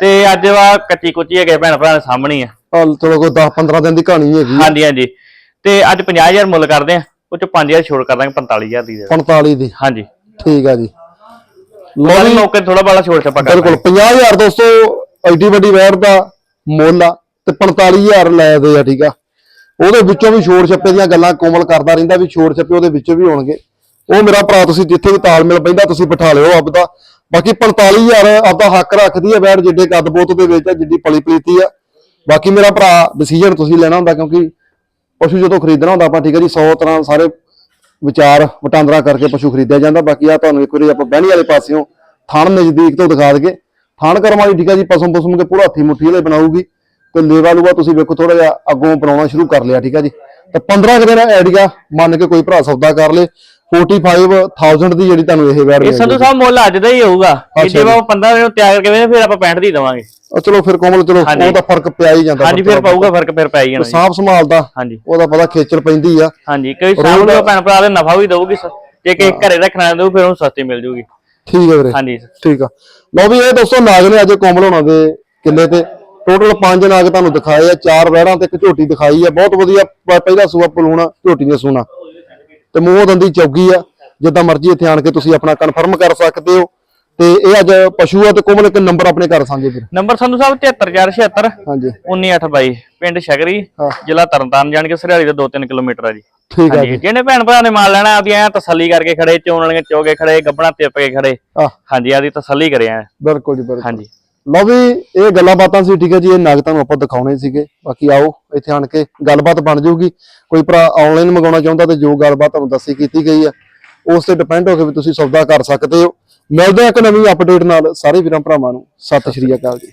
Speaker 2: ਤੇ ਅੱਜ ਵਾ ਕੱਚੀ ਕੁੱਚੀ ਹੈਗੇ ਭੈਣ ਭਰਾ ਦੇ ਸਾਹਮਣੇ ਆ।
Speaker 1: ਚਲੋ ਕੋਈ 10 15 ਦਿਨ ਦੀ ਕਹਾਣੀ ਹੈਗੀ।
Speaker 2: ਹਾਂਜੀ ਹਾਂਜੀ। ਤੇ ਅੱਜ 50000 ਮੁੱਲ ਕਰਦੇ ਆ ਉਹ ਚ 5000 ਛੋੜ ਕਰ ਦਾਂਗੇ 45000 ਦੀ ਦੇ
Speaker 1: 45 ਦੀ।
Speaker 2: ਹਾਂਜੀ।
Speaker 1: ਠੀਕ ਆ ਜੀ। ਲੋ
Speaker 2: ਲੋਰੀ
Speaker 1: ਜੀ।
Speaker 2: ਮੌਕੇ ਤੇ ਥੋੜਾ ਬਾਲਾ ਛੋੜ ਛੱਪਾ ਕਰ
Speaker 1: ਬਿਲਕੁਲ 50000 ਦੋਸਤੋ ਐਡੀ ਵੱਡੀ ਵੈਰ ਦਾ ਮੁੱਲ ਆ। ਤੇ 45000 ਲੈ ਦੇ ਆ, ਠੀਕ ਆ। ਉਹਦੇ ਵਿੱਚੋਂ ਵੀ ਛੋੜ ਛੱਪੇ ਦੀਆਂ ਗੱਲਾਂ ਕੋਮਲ ਕਰਦਾ ਰਹਿੰਦਾ ਵੀ ਛੋੜ ਛੱਪੇ ਉਹਦੇ ਵਿੱਚੋਂ ਵੀ ਹੋਣਗੇ। ਉਹ ਮੇਰਾ ਭਰਾ, ਤੁਸੀਂ ਜਿੱਥੇ ਵੀ ਤਾਲਮੇਲ ਪੈਂਦਾ, ਤੁਸੀਂ ਬਿਠਾ ਲਿਓ ਆਪਦਾ ਬਾਕੀ 45000 ਆਪਦਾ ਹੱਕ ਰੱਖਦੀ ਹੈ ਬੈਠ ਜਿੱਡੇ ਕੱਦ ਬੋਤ ਦੇ ਵਿੱਚ ਆ, ਜਿੱਡੀ ਪਲੀ ਪਲੀਤੀ ਆ। ਬਾਕੀ ਮੇਰਾ ਭਰਾ ਡਿਸੀਜਨ ਤੁਸੀਂ ਲੈਣਾ ਹੁੰਦਾ ਕਿਉਂਕਿ ਪਸ਼ੂ ਜਦੋਂ ਖਰੀਦਣਾ ਹੁੰਦਾ, ਆਪਾਂ ਠੀਕ ਹੈ ਜੀ 100 ਤਰ੍ਹਾਂ ਸਾਰੇ ਵਿਚਾਰ ਵਟਾਂਦਰਾ ਕਰਕੇ ਪਸ਼ੂ ਖਰੀਦਿਆ ਜਾਂਦਾ। ਬਾਕੀ ਆ ਤੁਹਾਨੂੰ ਇੱਕ ਵਾਰੀ ਆਪਾਂ ਬਹਿਣੀ ਵਾਲੇ ਪਾਸਿਓਂ ਥਣ ਨਜ਼ਦੀਕ ਤੋਂ ਦਿਖਾ ਦਈਏ। ਥਣ ਕਰਮ ਵਾਲੀ ਠੀਕ ਹੈ ਜੀ ਪਸਮ ਪਸਮ ਕੇ ਪੂਰਾ ਹੱਥੀ ਮੁੱਠੀ ਵਾਲੇ ਬਣਾਊਗੀ। ਤੇ ਲੇਵਾ ਲੂਆ ਤੁਸੀਂ ਵੇਖੋ ਥੋੜਾ ਜਿਹਾ ਅੱਗੋਂ ਬਣਾਉਣਾ ਸ਼ੁਰੂ ਕਰ ਲਿਆ ਠੀਕ ਹੈ ਜੀ। ਤੇ 15 ਕੁ ਦਿਨ ਐਡੀਆ ਮੰਨ ਕੇ ਕੋਈ ਭਰਾ ਸੌਦਾ ਕਰ ਲੇ 45000 ਦੀ ਜਿਹੜੀ ਤੁਹਾਨੂੰ ਇਹ ਵੈਰ
Speaker 2: ਇਹ ਸੰਧੂ ਸਾਹਿਬ ਮੁੱਲ ਅੱਜ ਦਾ ਹੀ ਹੋਊਗਾ। ਜੇ ਉਹ 15 ਦਿਨ ਤਿਆਰ ਕਰਕੇ ਵੇਨੇ ਫਿਰ ਆਪਾਂ 65 ਦੀ ਦੇਵਾਂਗੇ।
Speaker 1: ਉਹ ਚਲੋ ਫਿਰ ਕੋਮਲ ਚਲੋ
Speaker 2: ਹਾਂਜੀ।
Speaker 1: ਉਹਦਾ ਫ਼ਰਕ ਪਿਆ ਹੀ ਜਾਂਦਾ
Speaker 2: ਹਾਂਜੀ ਫਿਰ ਪਾਊਗਾ ਫ਼ਰਕ ਫਿਰ ਪੈ ਹੀ ਜਾਣਾ।
Speaker 1: ਸਾਫ਼ ਸੰਭਾਲਦਾ
Speaker 2: ਹਾਂਜੀ।
Speaker 1: ਉਹਦਾ ਪਤਾ ਖੇਚਲ ਪੈਂਦੀ ਆ।
Speaker 2: ਹਾਂਜੀ ਕੋਈ ਸਾਹਬ ਦਾ ਭੈਣ ਭਰਾ ਦੇ ਨਫਾ ਵੀ ਦਊਗੀ ਜੇ ਕਿ ਘਰੇ ਰੱਖਣਾ ਦਊ ਫਿਰ ਉਹਨੂੰ ਸਸਤੀ ਮਿਲ ਜੂਗੀ।
Speaker 1: ਠੀਕ ਹੈ ਵੀਰੇ।
Speaker 2: ਹਾਂਜੀ
Speaker 1: ਠੀਕ ਆ। ਲਓ ਵੀ ਇਹ ਦੋਸਤੋ ਨਾਗ ਨੇ ਅੱਜ ਕੋਮਲ ਹੋਣਾ ਦੇ ਕਿੱਲੇ ਤੇ। ਟੋਟਲ ਪੰਜ ਨਾਗ ਤੁਹਾਨੂੰ ਦਿਖਾਏ ਆ ਚਾਰ ਵਹਿੜਾਂ ਤੇ ਇੱਕ ਝੋਟੀ ਦਿਖਾਈ ਆ। ਬਹੁਤ ਵਧੀਆ ਪ- ਪਹਿਲਾ ਸੂਆ ਪਲੂਣਾ ਝੋਟੀ ਨੇ ਸੂਣਾ। ਤੇ ਮੂੰਹ ਦੰਦੀ ਚੌਗੀ ਆ ਜਿੱਦਾਂ ਮਰਜ਼ੀ ਇੱਥੇ ਆਣ ਕੇ ਤੁਸੀਂ ਆਪਣਾ ਕਨਫਰਮ ਕਰ ਸਕਦੇ ਹੋ। ਤੇ ਇਹ ਅੱਜ ਪਸ਼ੂ ਆ ਤੇ ਕੋਮਲ ਇੱਕ ਨੰਬਰ ਆਪਣੇ ਘਰ ਸਾਂਝੇ ਫਿਰ
Speaker 2: ਨੰਬਰ ਸੰਧੂ ਸਾਹਿਬ 73876
Speaker 1: ਹਾਂਜੀ।
Speaker 2: 19822 ਪਿੰਡ ਸ਼ਗਰੀ
Speaker 1: ਹਾਂ।
Speaker 2: ਜ਼ਿਲ੍ਹਾ ਤਰਨਤਾਰਨ ਜਾਣ ਕੇ ਸਰਿਆਲੀ ਤੋਂ 2-3 ਕਿਲੋਮੀਟਰ ਆ ਜੀ।
Speaker 1: ਠੀਕ ਆ
Speaker 2: ਹਾਂਜੀ।
Speaker 1: ਜੀ।
Speaker 2: ਜਿਹਨੇ ਭੈਣ ਭਰਾ ਨੇ ਮਾਲ ਲੈਣਾ ਆਪਦੀ ਐ ਤਸੱਲੀ ਕਰਕੇ ਖੜੇ ਚੋਣ ਵਾਲੀਆਂ ਚੋਗੇ ਖੜੇ ਗੱਬਣਾ ਤਿੱਪ ਕੇ ਖੜੇ।
Speaker 1: ਆ
Speaker 2: ਹਾਂਜੀ ਆਦੀ ਤਸੱਲੀ ਕਰਿਆ
Speaker 1: ਬਿਲਕੁਲ ਜੀ ਬਿਲਕੁਲ।
Speaker 2: ਹਾਂਜੀ।
Speaker 1: ਲਓ ਵੀ, ਇਹ ਗੱਲਾਂ ਬਾਤਾਂ ਸੀ, ਠੀਕ ਹੈ ਜੀ, ਇਹ ਨਗ ਤੁਹਾਨੂੰ ਆਪਾਂ ਦਿਖਾਉਣੇ ਸੀਗੇ। ਬਾਕੀ ਆਓ, ਇੱਥੇ ਆਣ ਕੇ ਗੱਲਬਾਤ ਬਣ ਜਾਊਗੀ। ਕੋਈ ਭਰਾ ਆਨਲਾਈਨ ਮੰਗਾਉਣਾ ਚਾਹੁੰਦਾ ਤੇ ਜੋ ਗੱਲਬਾਤ ਤੁਹਾਨੂੰ ਦੱਸੀ ਕੀਤੀ ਗਈ ਆ ਉਸ ਤੇ ਡਿਪੈਂਡ ਹੋ ਕੇ ਵੀ ਤੁਸੀਂ ਸੌਦਾ ਕਰ ਸਕਦੇ ਹੋ। ਮਿਲਦੇ ਆ ਇੱਕ ਨਵੀਂ ਅਪਡੇਟ ਨਾਲ। ਸਾਰੇ ਵੀਰਾਂ ਭਰਾਵਾਂ ਨੂੰ, ਸਤਿ ਸ਼੍ਰੀ ਅਕਾਲ ਜੀ।